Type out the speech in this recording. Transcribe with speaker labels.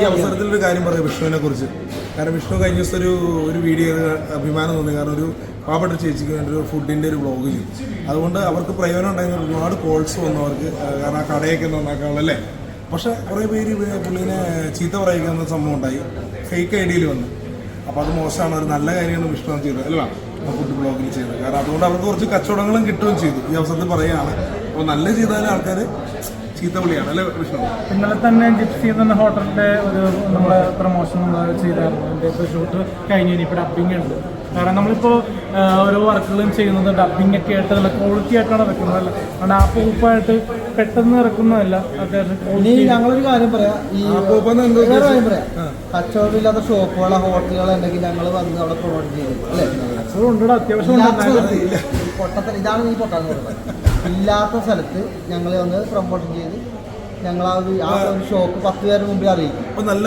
Speaker 1: ഈ അവസരത്തിൽ ഒരു കാര്യം പറയാം വിഷ്ണുവിനെ കുറിച്ച്. കാരണം വിഷ്ണു കഴിഞ്ഞ ദിവസം ഒരു ഒരു വീഡിയോ അഭിമാനം തോന്നി. കാരണം ഒരു പാവപ്പെട്ട ചേച്ചിക്ക് വേണ്ടി ഒരു ഫുഡിന്റെ ഒരു ബ്ലോഗ് ചെയ്തു അതുകൊണ്ട് അവർക്ക് പ്രയോജനം ഉണ്ടായിരുന്ന ഒരുപാട് കോൾസ് വന്നു അവർക്ക്. കാരണം ആ കടയൊക്കെ നന്നാക്കാനുള്ള അല്ലേ? പക്ഷെ കുറേ പേര് പുള്ളിനെ ചീത്ത പറയുന്ന സംഭവം ഉണ്ടായി. ഫേക്ക് ഐ ഡിയിൽ വന്നു. അപ്പോൾ അത് മോശമാണ്. ഒരു നല്ല കാര്യമാണ് വിഷ്ണു ചെയ്തത് അല്ല? ഫുഡ് ബ്ലോഗിൽ ചെയ്തത്. കാരണം അതുകൊണ്ട് അവർക്ക് കുറച്ച് കച്ചവടങ്ങളും കിട്ടുകയും ചെയ്തു. ഈ അവസരത്തിൽ പറയുകയാണ്. അപ്പോൾ നല്ല ചെയ്താൽ ആൾക്കാർ ചീത്ത വിളിയാണ് അല്ലേ വിഷ്ണു?
Speaker 2: ഇന്നലെ തന്നെ ജിപ്സി എന്ന ഹോട്ടലിന്റെ ഒരു നമ്മളെ പ്രൊമോഷൻ ചെയ്തായിരുന്നു. അതിന്റെ ഇപ്പോൾ ഷൂട്ട് കഴിഞ്ഞു ഇനിയിപ്പോൾ ഡബിങ് ഉണ്ട്. കാരണം നമ്മളിപ്പോൾ ഓരോ വർക്കുകളും ചെയ്യുന്നത് ഡബിങ് ഒക്കെ ആയിട്ട് നല്ല ക്വാളിറ്റി ആയിട്ടാണ് ഇറക്കുന്നത് അല്ല? അതുകൊണ്ട് ആ പൂപ്പായിട്ട് പെട്ടെന്ന് ഇറക്കുന്നതല്ല അത്യാവശ്യം
Speaker 3: ഞങ്ങളൊരു കാര്യം പറയാം. ഈ കാര്യം? പറയാം. കച്ചവടമില്ലാത്ത ഷോപ്പുകളോ ഹോട്ടലുകൾ ഉണ്ടെങ്കിൽ ഞങ്ങൾ വന്ന് അവിടെ പ്രൊമോട്ട് ചെയ്യും അല്ലേ?
Speaker 2: അത്യാവശ്യം
Speaker 3: ഇതാണ് ഈ പൊട്ടാന്ന് പറയുന്നത്. ഇല്ലാത്ത സ്ഥലത്ത് ഞങ്ങൾ ഒന്ന് പ്രൊമോഷൻ ചെയ്ത് ഞങ്ങൾ ആ ഒരു ഷോപ്പ് പത്ത് പേരുടെ മുമ്പിൽ അറിയിക്കും.
Speaker 1: നല്ല